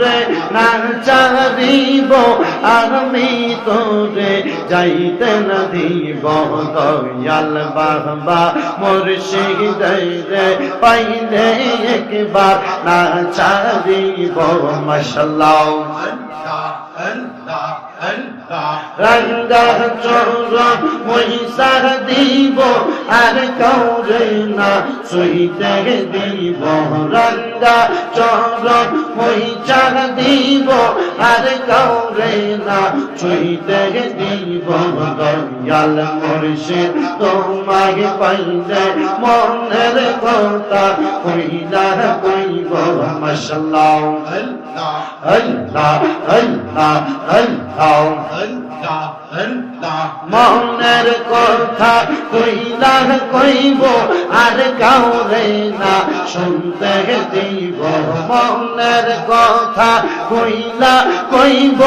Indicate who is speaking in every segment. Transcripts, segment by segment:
Speaker 1: তোরে না চারিব আমি তোরে যাইতে না দিব। দয়াল বাবা, মুর্শিদ রে, পাইলে একবার না চারিব মশাল্লাহ রঙ্গা চোর মহিষা দিব, আর কৌরে না সুইতে দিব। রঙ্গা চোর মহিষা দিব আর কৌরে না সুইতে দিব। দয়াল মুর্শিদ তোমাকে পাইলে মনের কথা কইলা কইব মশাল্লাহ। আল্লাহ আল্লাহ। আল্লাহ। মনের কথা কইলা কইব, আর কাউরে না শুনতে দিব। মনের কথা কইলা কইব,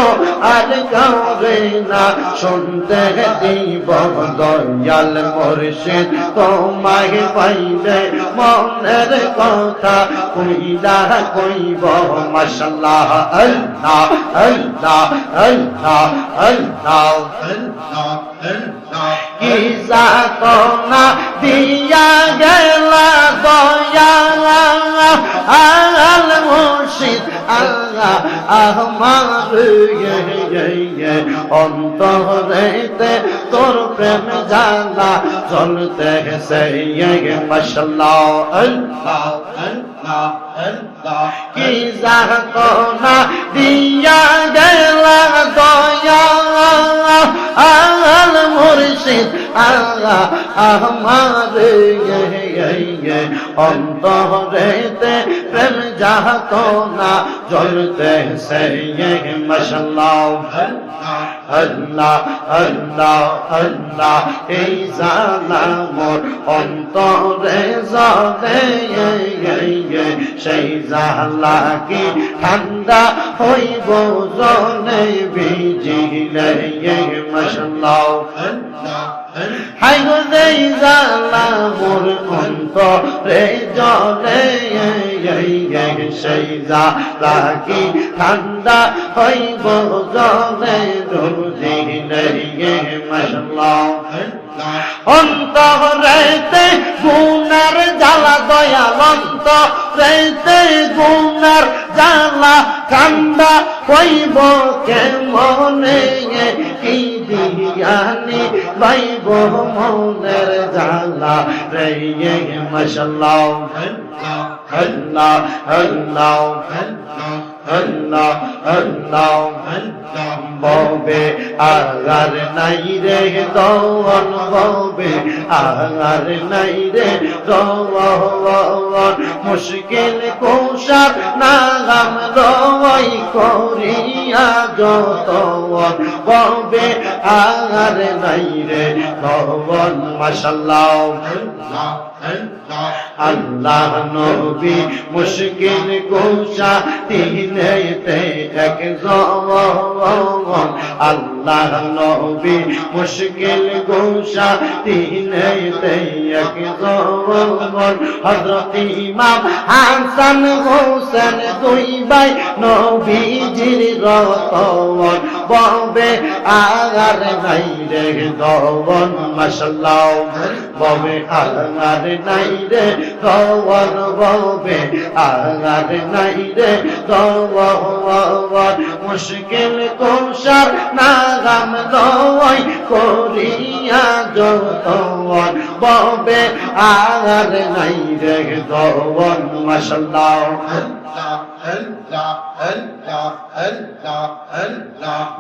Speaker 1: আর কাউরে না শুনতে দিব। দয়াল মুর্শিদ তোমাকে পাইলে মনের কথা কইলা কইব। মাশাল্লাহ আল্লাহ আল্লাহ আল্লাহ আল্লাহ। কি যাতনা দিয়া গেলা দয়া আল মুর্শিদ, আল্লাহ আহমার অন্তরেতে তোর প্রেম জানা চলতে সে মশাল্লাহ আল্লাহ আল্লাহ আল্লাহ। কি যাতনা দিয়া গেলা দয়া আল্লাহ আমার অন্তরেতে প্রেম যাহত না জ্বলতে সে মশাল্লাহ, আল্লাহ আল্লাহ আল্লাহ। এই জানা মোর অন্তরে জলে সেই জালা কি ঠান্ডা হইব জলে, ভিজিলে মশাল্লাহ হাই গো দেই জালা মোর অন্তরে জলে সেই জালা কি ঠান্ডা হইব জলে? রোজিলে মশাল্লাহ। অন্তরেতে গুনার জ্বালা দয়াল অন্তরেতে গুনার জ্বালা কান্দা হইব কেমনে কি দিয়ানি বাইব মনের জ্বালা রে মশাল্লাহ। আল্লাহ আল্লাহ আল্লাহ আল্লাহ ববে আগার নাই রে দৌন ববে আগার নাই রে দৌন মুশকিল কোষার নাগাম রই করিয়া যতন ববে আগার নাই রে দৌন মাশাল্লাহ আল্লাহ নবী মুশকিল কোষা তিনেতে এক জওয়ান। আল্লাহ নবী মুশকিল কোষা তিনেতে এক জওয়ান। হযরত ইমাম হাসান হোসেন দুই ভাই নবীজির রতন। ববে আগার নাই রে দওয়ান মাশাআল্লাহ। ববে আগার নাই রে দওয়ান ববে আগার নাই রে দওয়ান মুশকিল কোষার নাগাম লয় করিয়া যতন ববে আগার নাই রে দওয়ান মাশাআল্লাহ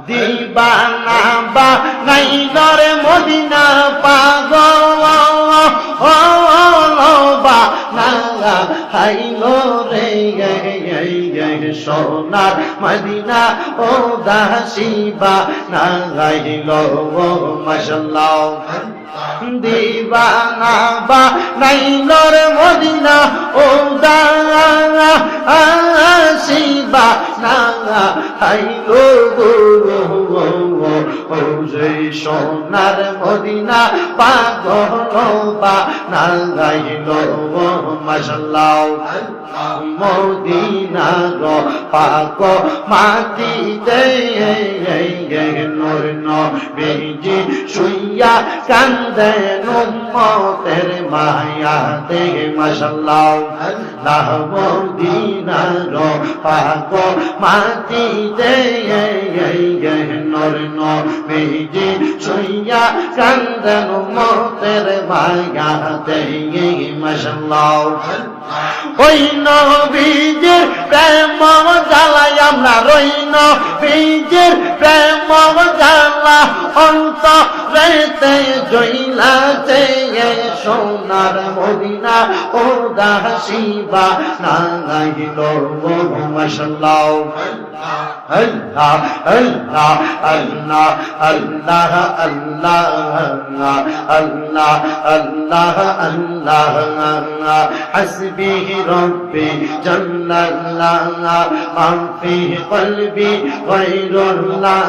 Speaker 1: দিবানা বা নাই নরে মদিনা পাগল বা না হাইলো রে সোনার মদিনা ও দাসিবা না ও মাশাল্লাহ। দিবানা বা নাই নর মদিনা ও দানা আসিবা না আইলো গুরু ও সেই সোনার মদিনা পাগল বা না গাইলো মাসাল্লাহ মদিনা র পাক মাটিতে নর নবীজি শুইয়া কান কান্দে নুম্মতের মায়া দে মাশাল্লাহ আল্লাহ মদিনা গ পাক মাটি দে নূর নবীজি শুইয়া কান্দে নুম্মতের মায়া দে মাশাল্লাহ ওই নবীজির প্রেম জ্বালাই আমরা রই নবীজির প্রেম জ্বালা অন্ত রাত্রেতে জইলাতে সোনার মদিনা ও দাসিবা নাগাইল মশলাও আল্লাহ আল্লাহ আল্লাহ আল্লাহ আল্লাহ আল্লাহ আল্লাহ আল্লাহ হাসবি রব্বি জান্নাল্লাহ মাফি কলবি গায়রুল্লাহ।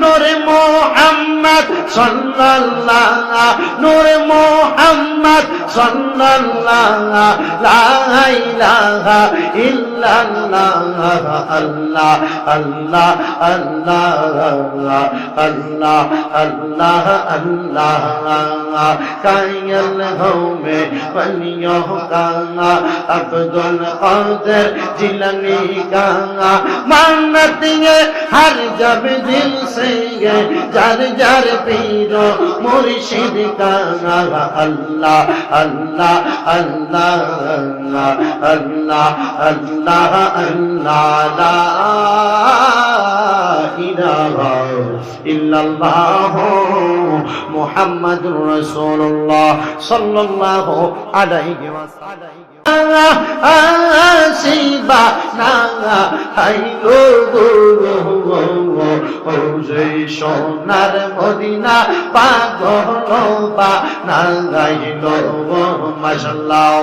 Speaker 1: নূরে মুহাম্মদ সাল্লাল্লাহ নূরে মোহাম্মদ সাল্লাল্লাহ লা ইলাহা ইল্লাল্লাহ আল্লাহ আল্লাহ আল্লাহ আল্লাহ আল্লাহ আল্লাহ আল্লাহ কায়াল হোমে বলিও কাঙা আব্দুল কাদের জিলানি কাঙা মান্নতিয়ে হার জব দিল সে গে জার জার পি পীর মুর্শিদ কানা, আল্লাহ আল্লাহ আল্লাহ আল্লাহ আল্লাহ আল্লাহ, লা ইলাহা ইল্লাল্লাহ মুহাম্মাদুর রাসূলুল্লাহ সাল্লাল্লাহু আলাইহি ওয়াসাল্লাম। আসিবা না আইলো গুরু ও যে সোনার মদিনা পাগল বা না গাইলো মাসাল্লাহ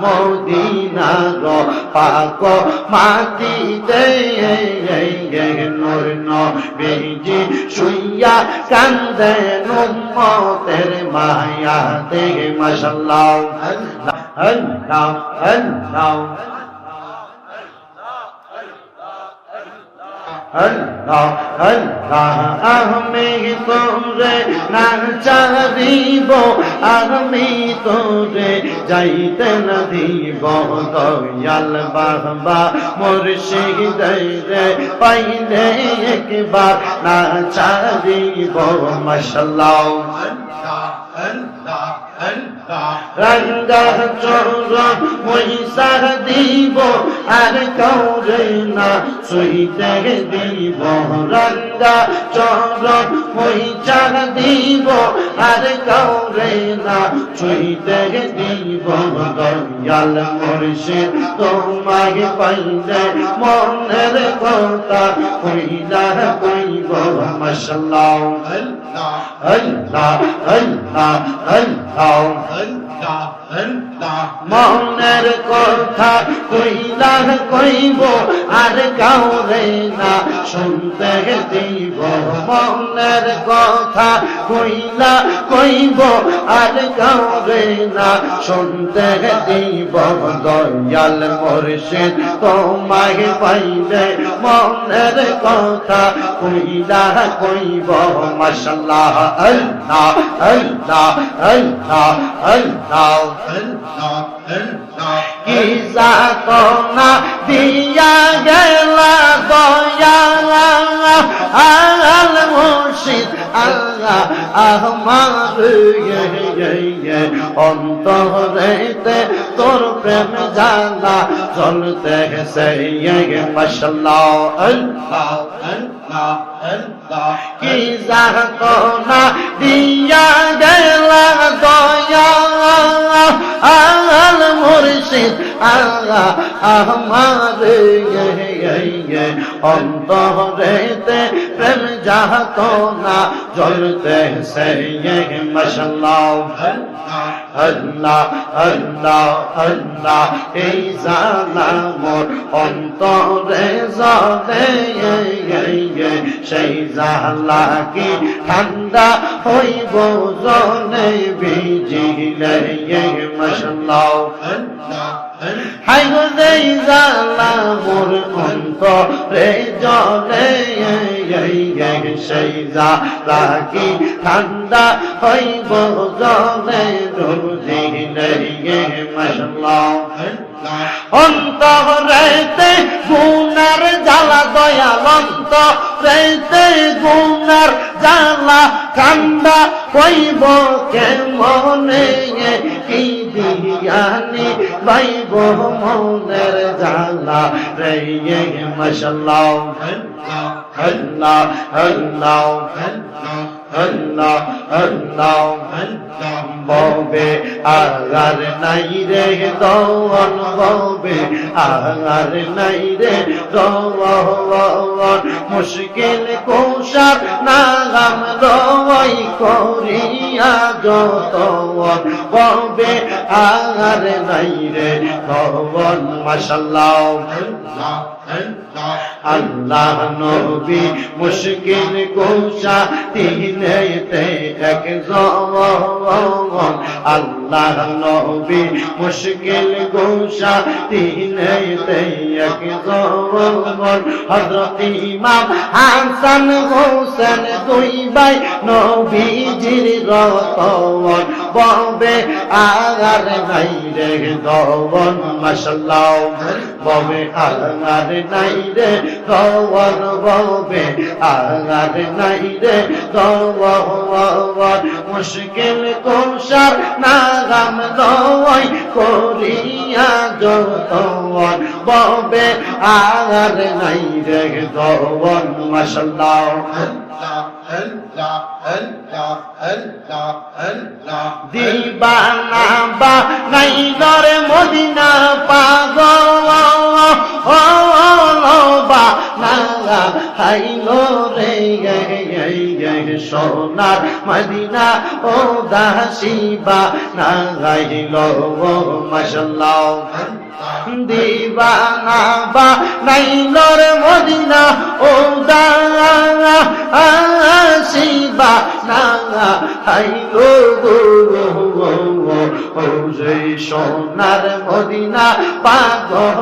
Speaker 1: মদিনা র পাগ মাতি দে নেজি শুইয়া কান্দে নুম্মতের মায়া দে মাসাল্লাহ আল্লাহ আল্লাহ আল্লাহ আল্লাহ আমি তোরে না চাহিব আমি তোরে যাইতে না দিব দয়াল বাবা মুর্শিদ রে পাইলে একবার না চাহিব মশাল্লাহ রঙ্গা চোর পয়সা দিব আর কৌরে না সইতে দিব রঙ্গা চোর পয়সা দিব আর কৌরে না সইতে দিব দয়াল মুর্শিদ তোমাকে পাইলে মনের কথা কইলা কইব 很大很大很大很大很大。মনের কথা কইলা কইব আর কাউরে না শুনতে দিব। মনের কথা কইলা কইব আর কাউরে না শুনতে দিব। দয়াল মুর্শিদ তোমাকে পাইলে মনের কথা কইলা কইব মাশাল্লাহ, আল্লাহ আল্লাহ আল্লাহ আল্লাহ। কি যাতনা দিয়া গেলা দয়া আল মুর্শিদ আল্লাহ আহমার অন্তরেতে তোর প্রেম জানা চলতে সে মশাল্লাহ আল্লাহ আল্লাহ আল্লাহ কি যাতনা দিয়া গেলা দয়া আমার অন্তরেতে প্রেম যাহত না জ্বলতে সে আল্লাহ আল্লাহ আল্লাহ সেই জালা কি ঠান্ডা হইব জলে বিজিলে মশাল্লাহ। হাই গো জালা রে জলে সেজা রাখি ঠান্ডা হইব জলে রুজি নেই মশলা অন্ত রেতে গুনার জ্বালা দয়াল অন্ত রেতে গুনার জ্বালা ঠান্ডা কইব কে কি দিয়ানি বাইব মনের জ্বালা রে মশলা হল্লা হল্লা। ববে আগার নাই রে দৌন ববে আগার নাই রে দৌন মুশকিল কোষার নাগাম রই করিয়া যত ববে আগার নাই রে দৌন মাশাল্লাহ আল্লাহ নবী মুশকিল কোষা তিনেতে এক আল্লাহ নবী মুশকিল কোষা তিনেতে এক হযরত ইমাম হাসান হোসেন দুই ভাই নবীজির রতন। বলবে আর নাই রে দৌবন মশলাও ববে আর নাই রে দৌবন বলবে আর নাই রে দৌবন মুশকিল কোষার নাগাম দৌই করিয়া যৌতন। ববে আর নাই রে দৌবন মশলাও মাশাআল্লাহ দিবানা বা নাই নরে মদিনা পাগল ও বা না হাইলো রে সোনার মদিনা, ও দাসিবা না গাইলো মাশাল্লাহ। দিবানা বা নাইলর মদিনা, ও দাসিবা না হাইলো ও যে সোনার মদিনা পাগল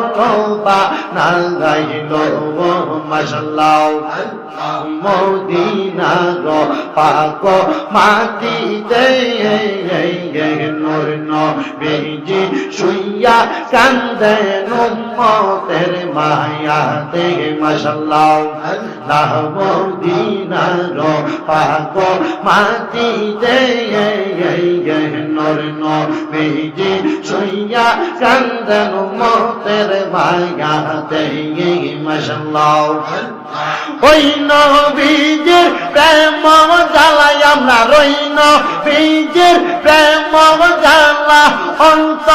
Speaker 1: বা না গাইল মাসাল্লাহ মদিনা গ পাক মাটিতে নূর নবীজি শুইয়া কান্দে নুম্মতের মায়াতে মাশাল্লাহ লাহ মদিনা গ পাক মাটিতে নূর নবীজি শুইয়া কান্দে নুম্মতের মায়াতে মাশাল্লাহ ওই নবীজির প্রেম জ্বালাই আমরা রই নবীজির প্রেম জ্বালা অন্ত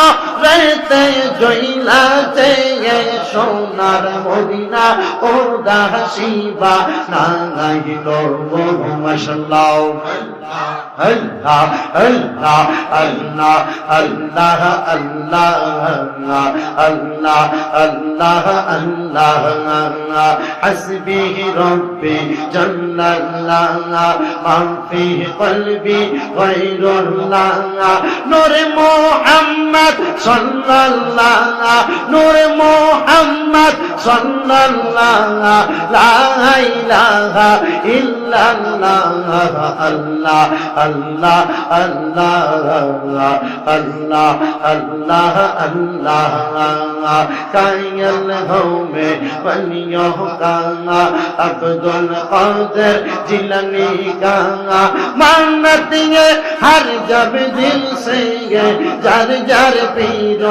Speaker 1: তে জৈলাতে সোনার মদিনা, ও দাসিবা নাগাইল মশলাও আল্লাহ আল্লাহ আল্লাহ আল্লাহ আল্লাহ আল্লাহ আল্লাহ আল্লাহ হাসবি রব্বি জান্নাল্লাহ মাফি কলবি গায়রুল্লাহ। নূরে মুহাম্মদ সাল্লাল্লাহু সাল্লাল্লাহ, নূরে মোহাম্মদ সাল্লাল্লাহ, লা ইলাহা ইল্লাল্লাহ, আল্লাহ আল্লাহ আল্লাহ আল্লাহ আল্লাহ আল্লাহ কায়াল হোমে বনিয়ো কাঙা আব্দুল কাদের জিলানি কাঙা মান্নতিয়ে হর জব দিল সে জর জর পীরো